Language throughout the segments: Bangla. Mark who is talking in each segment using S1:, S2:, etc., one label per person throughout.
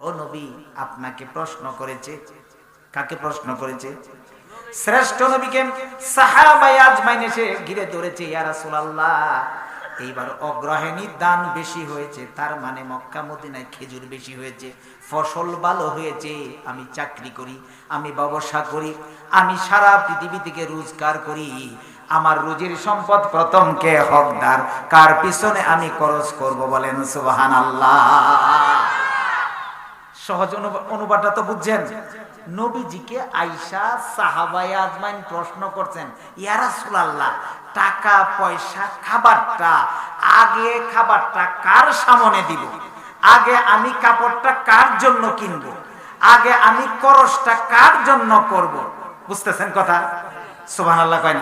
S1: ও নবী, আপনাকে প্রশ্ন করেছে। কাকে প্রশ্ন করেছে? শ্রেষ্ঠ নবীকে ঘিরে ধরেছে এইবার দান বেশি হয়েছে, তার মানে মক্কা, মদিনায় খেজুর বেশি হয়েছে, ফসল ভালো হয়েছে, আমি চাকরি করি, আমি ব্যবসা করি, আমি সারা পৃথিবী থেকে রোজগার করি, আমার রুজির সম্পদ প্রথম কে? হকদার। কার পিছনে আমি খরচ করব বলেন সুবহানাল্লাহ। সহজ অনুবা- অনুবাদটা তো বুঝছেন। নবীজিকে আইসা সাহাবাই আজমাইন প্রশ্ন করছেন ইয়ারা সুলাল্লাহ টাকা, পয়সা, খাবারটা, আগে খাবারটা কার সামনে দিব? আগে আমি কাপড়টা কার জন্য কিনব? আগে আমি করসটা কার জন্য করব? বুঝতেছেন কথা? সুবহান আল্লাহ কয় না।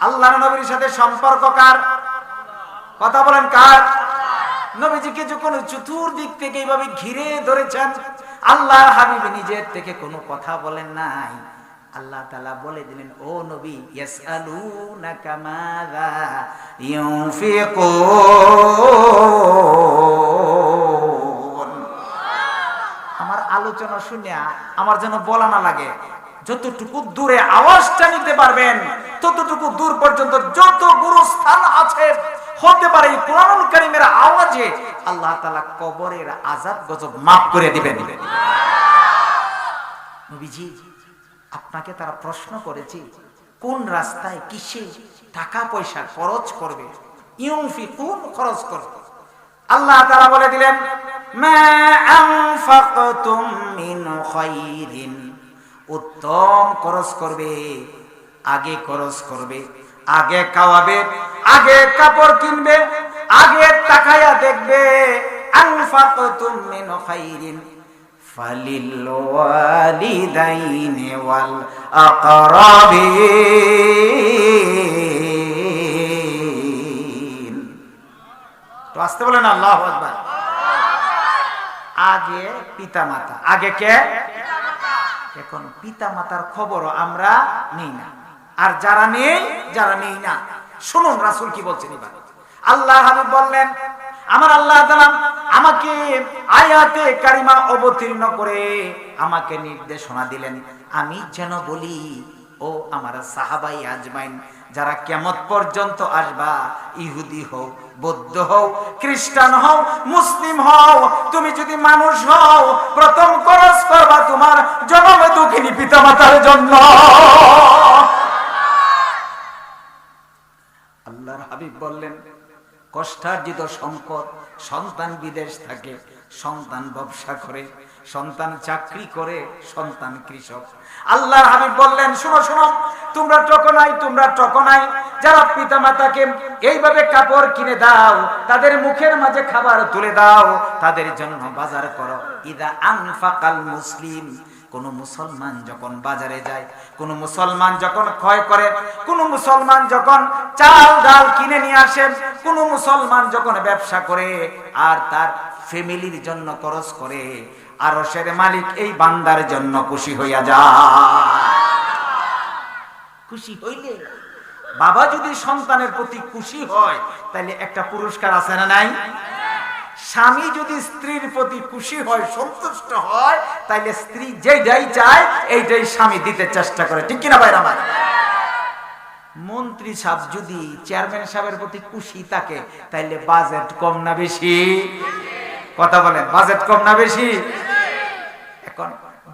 S1: আল্লাহ নবীর সাথে সম্পর্ক কার? কথা বলেন কার? নবীজিকে যখন চতুর্দিক থেকে এইভাবে ঘিরে ধরেছেন আল্লাহ হাবিব নিজের থেকে কোনো কথা বলেন নাই। আল্লাহ তালা বলে দিলেন, ও নবী আমার আলোচনা শুনে আমার যেন বলা না লাগে, যতটুকু দূরে আওয়াজটা নিতে পারবেন, ততটুকু দূর পর্যন্ত যত গুরুস্থান আছে হতে পারে এই কোরআনুল কারীমের আওয়াজে আল্লাহ তাআলা কবরের আযাব গজব মাফ করে দিবেন। নবীজি, আপনাকে তারা প্রশ্ন করেছে, কোন রাস্তায় কিসে টাকা পয়সা খরচ করবে? কোন খরচ করবে। আল্লাহ তাআলা বলে দিলেন, মা আনফাকতুম মিন খাইরিন। উত্তম খরচ করবে, আগে খরচ করবে। আগে খাওয়াবে আগে কাপড় কিনবে আগে তাকায়া দেখবে। আনফাকতুম মিন খাইরিন ফালিল ওয়ালিদাইনি ওয়াল আকরাবিন। তো আসতে বলেন আল্লাহ আকবার। আগে পিতা মাতা আগে কে? এখন পিতা মাতার খবরও আমরা নিই না। আর যারা নেই যারা নেই না। শুনুন রাসূল কি বলছেন এবার। আল্লাহ বললেন, আমার আল্লাহ আমাকে আয়াতে কারিমা অবতীর্ণ করে আমাকে নির্দেশনা দিলেন। আমি যেন বলি, ও আমার সাহাবাই আজমাইন, যারা কেমত পর্যন্ত আসবা, ইহুদি হোক বৌদ্ধ হও, খ্রিস্টান হও, মুসলিম হও, তুমি যদি মানুষ হও, প্রথম করবা তোমার জন্ম দুঃখিনী পিতামাতার জন্য আল্লাহর হাবিব বললেন, কষ্টার্জিত সম্পদ সন্তান বিদেশ থাকে, সন্তান ব্যবসা করে, সন্তান চাকরি করে, সন্তান কৃষক। আল্লাহ হাবিব বললেন, শোনো শোনো, তোমরা টকনাই তোমরা টকনাই, যারা পিতা মাতাকে এইভাবে কাপড় কিনে দাও, তাদের মুখের মাঝে খাবার তুলে দাও, তাদের জন্য বাজার করো। ইদা আনফাকাল মুসলিম কোন মুসলমান যখন বাজারে যায়, কোন মুসলমান যখন ক্ষয় করে, কোন মুসলমান যখন চাল ডাল কিনে নিয়ে আসে, কোন মুসলমান যখন ব্যবসা করে আর তার ফ্যামিলির জন্য খরচ করে আর সের মালিক এই বান্দার জন্য খুশি হইয়া যায়। খুশি হইলে? বাবা যদি সন্তানের প্রতি খুশি হয় তাহলে একটা পুরস্কার আছে না নাই? স্বামী যদি স্ত্রীর প্রতি খুশি হয়, সন্তুষ্ট হয় তাইলে স্ত্রী যেটাই চায়, এইটাই স্বামী দিতে চেষ্টা করে। ঠিক কিনা ভাই আমার? মন্ত্রী সাহেব যদি চেয়ারম্যান সাহেবের প্রতি খুশি থাকে, তাইলে বাজেট কম না বেশি? কথা বলেন বাজেট কম না বেশি? এখন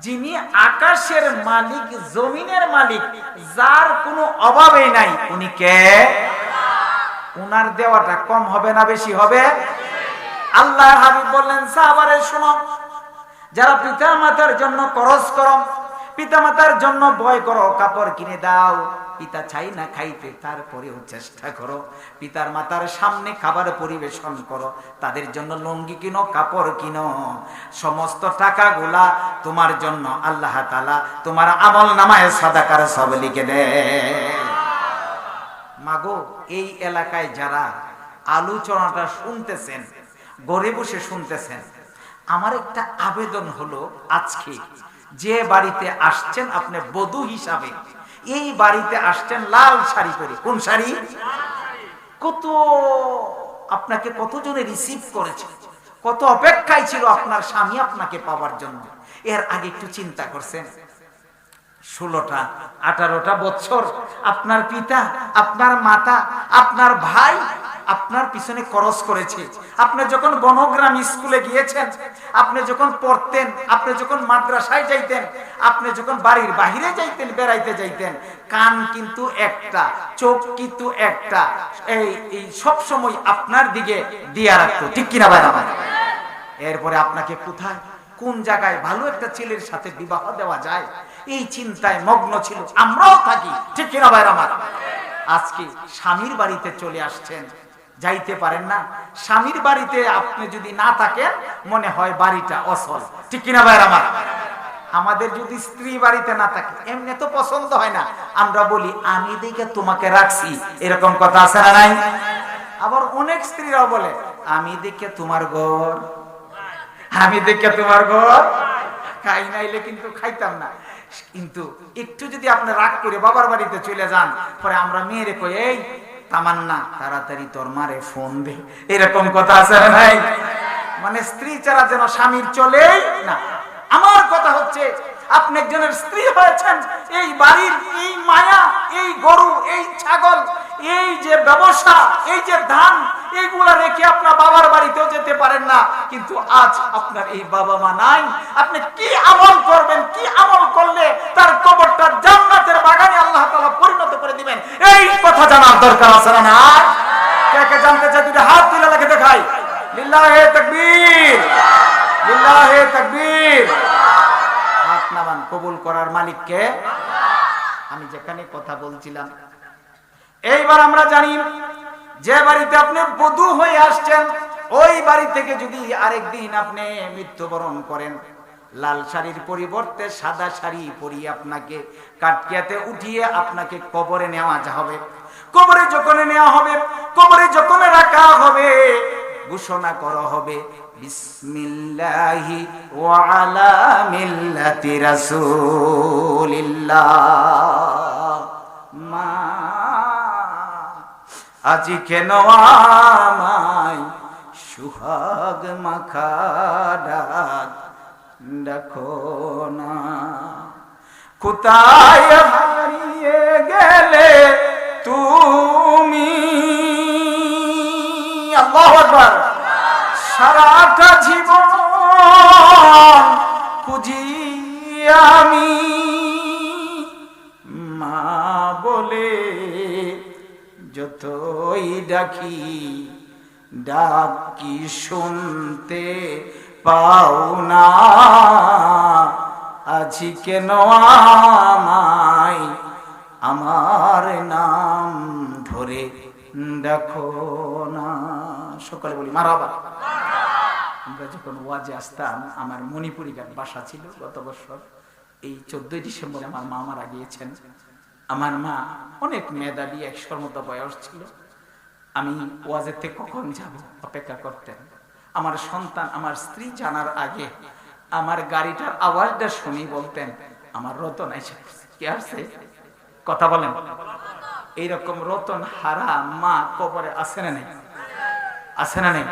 S1: যিনি আকাশের মালিক, জমিনের মালিক, যার কোনো অভাবেই নাই, উনি কে? উনার দেওয়াটা কম হবে না বেশি হবে? আল্লাহ হাবিব বললেন, সাহাবারে শোনো যারা পিতা মাতার জন্য খরচ করো পিতা মাতার জন্য বয় করো, কাপড় কিনে দাও। পিতা চাই না খাইতে, তারপরেও চেষ্টা করো। পিতার মাতার সামনে খাবার পরিবেশন করো, তাদের জন্য লুঙ্গি কিনো, কাপড় কিনো। সমস্ত টাকাগুলা তোমার জন্য আল্লাহ তালা তোমার আমল নামায় সাদাকার সব লিখে দেয়। মাগো, এই এলাকায় যারা আলোচনাটা শুনতেছেন, গড়ে বসে শুনতেছেন আমার একটা আবেদন হলো আজকে। যে বাড়িতে আসছেন আপনি বধু হিসাবে, এই বাড়িতে আসছেন লাল শাড়ি পরে। কোন শাড়ি? কত আপনাকে কতজনে রিসিভ করেছে? কত অপেক্ষায় ছিল আপনার স্বামী আপনাকে পাওয়ার জন্য? এর আগে একটু চিন্তা করছেন। ষোলোটা, আঠারোটা বছর আপনার পিতা, আপনার মাতা, আপনার ভাই আপনার পিছনে খরচ করেছে। আপনি যখন বনগ্রাম স্কুলে গিয়েছেন, আপনি যখন পড়তেন, আপনি যখন মাদ্রাসায় যাইতেন, আপনি যখন বাড়ির বাহিরে যাইতেন, বেড়াইতে যাইতেন, কান কিন্তু একটা, চোখ কিন্তু একটা, এই এই সব সময় আপনার দিকে দিয়া রাখতো। ঠিক কিনা ভাই? আমার এরপরে আপনাকে কোথায়, কোন জায়গায় ভালো একটা ছেলের সাথে বিবাহ দেওয়া যায়? এই চিন্তায় মগ্ন ছিল। আমরাও থাকি, ঠিক কিনা ভাই আমার? আজকে স্বামীর বাড়িতে চলে আসছেন। যাইতে পারেন না। স্বামীর বাড়িতে আপনি যদি না থাকেন, মনে হয় বাড়িটা অসল। ঠিক কিনা ভাই আমার? আমাদের যদি স্ত্রী বাড়িতে না থাকে, এমনি তো পছন্দ হয় না। আমরা বলি, আমি দেখে তোমাকে রাখছি। এরকম কথা আছে না নাই? আবার অনেক স্ত্রীরাও বলে, আমি দেখে তোমার ঘর। আমি দেখে তোমার ঘর? খাই নাইলে কিন্তু খাইতাম না। কিন্তু একটু যদি আপনি রাগ করে বাবার বাড়িতে চলে যান, পরে আমরা মেয়েরে কই, এই, তামান্না, তাড়াতাড়ি তোর মারে ফোন দে। এরকম কথা আছে ভাই মানে স্ত্রী ছাড়া যেন স্বামীর চলেই না। আমার কথা হচ্ছে, আপনি একজনের স্ত্রী হয়েছেন, এই বাড়ির এই মায়া, এই গরু, এই ছাগল, এই যে ব্যবসা, এই যে ধান, এইগুলা রেখে আপনার বাবার বাড়িতেও যেতে পারেন না। কিন্তু আজ আপনার এই বাবা মা নাই। আপনি কি আমল করবেন, কি আমল করলে তার কবরটা জান্নাতের বাগানে আল্লাহ তাআলা পরিণত করে দিবেন। এই কথা জানার দরকার আছে না কে জানতে চাই দুটো হাত তুলে লাগে দেখাই। কবুল করার আমি যেখানে কথা বলছিলাম। এইবার আমরা জানি, যে বাড়িতে আপনি বধূ হয়ে আসছেন, ওই বাড়ি থেকে যদি আরেকদিন আপনি মৃত্যুবরণ করেন লাল শাড়ির পরিবর্তে সাদা শাড়ি পরিয়ে আপনাকে কাটকিয়াতে উঠিয়ে আপনাকে কবরে নেওয়া হবে কবরে যখন নেওয়া হবে, কবরে যখন রাখা হবে, ঘোষণা করা হবে, বিসমিল্লাহি ওয়া আলা মিল্লাতি রাসূলিল্লাহ। মা, আজি কেন আমায় সুহাগ মাখা ডাক দেখো না, কোথায় হারিয়ে গেলে তুমি? আল্লাহু সারাটা জীবন খুঁজি আমি। মা বলে, যতই ডাকি, ডাক শুনতে পাও না আজি কেন আমায় আমার নাম ধরে দেখো না। সকালে বলি মারাবা আমরা যখন ওয়াজে আসতাম, আমার মণিপুরি গান বাসা ছিল গত বছর। এই চোদ্দই ডিসেম্বরে আমার মা মারা গিয়েছেন। আমার মা অনেক মেধাবী একশোর মতো বয়স ছিল। আমি ওয়াজের থেকে কখন যাব অপেক্ষা করতেন? আমার সন্তান, আমার স্ত্রী জানার আগে আমার গাড়িটার আওয়াজটা শুনি বলতেন, আমার রতন এসে কি আসছে কথা বলেন। এইরকম রতন হারা মা কবরে আছে না নেই? আছে না নেই?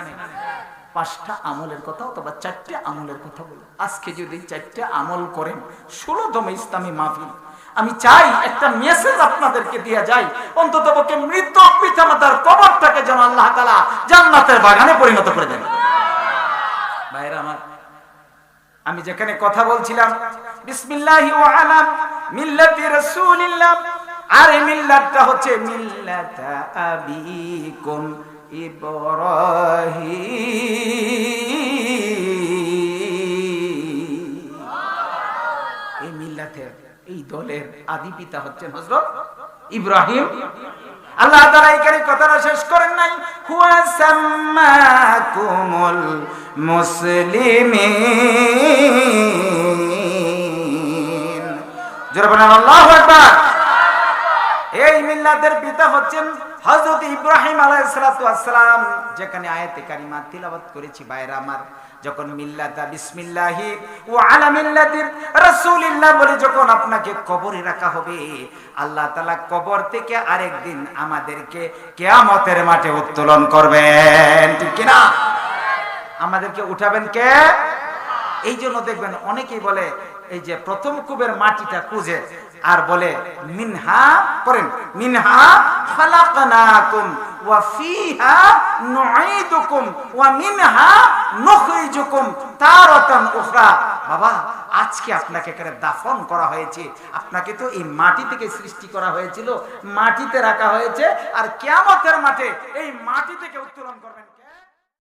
S1: পাঁচটা আমলের কথা অথবা চারটে আমলের কথা বলি। আজকে যদি চারটে আমল করেন, ষোলোতম ইসলামী মাহফিল, আমি চাই একটা মেসেজ আপনাদেরকে দিয়ে যাই অন্তত পক্ষে মৃত পিতামাতার কবরটাকে যেন আল্লাহ তালা জান্নাতের বাগানে পরিণত করে দেন। ভাইরা আমার। আমি যেখানে কথা বলছিলাম, বিসমিল্লাহি ওয়া আলা মিল্লাতি রাসূলিল্লাহ। আর এই মিল্লাতটা হচ্ছে মিল্লাতা আবিকুম ইব্রাহিম। এই মিল্লাতের, এই দলের আদি পিতা হচ্ছেন হযরত ইব্রাহিম। আল্লাহ তাআলা এখানে কথাটা শেষ করেন নাই। হুয়া সাম্মাকুমুল মুসলিমিন। জোরে বলেন আল্লাহু এই মিল্লাতের পিতা হচ্ছেন হযরত ইব্রাহিম ওয়াসসালাম। যেখানে আয়াতে কারিমা তিলাওয়াত করেছি বাইরে আমার। যখন মিল্লাতা বিসমিল্লাহি ওয়া আলা মিল্লাতি রাসূলিল্লাহ বলে যখন আপনাকে কবরে রাখা হবে, আল্লাহ তাআলা কবর থেকে আরেকদিন আমাদেরকে কিয়ামতের মাঠে উত্তোলন করবেন। ঠিক কি না আমাদেরকে উঠাবেন কে? এই জন্য দেখবেন অনেকেই বলে, এই যে প্রথম কুবের মাটিটা খুঁজে আর বলে, মিনহা পড়েন, মিনহা খালাকনাকুম ওয়া ফিহা নুঈদুকুম ওয়া মিনহা নুখরিজুকুম তারাতান উখরা। বাবা, আজকে আপনাকে এখানে দাফন করা হয়েছে। আপনাকে তো এই মাটি থেকে সৃষ্টি করা হয়েছিল, মাটিতে রাখা হয়েছে, আর কিয়ামতের মাঠে এই মাটি থেকে উত্তোলন করবেন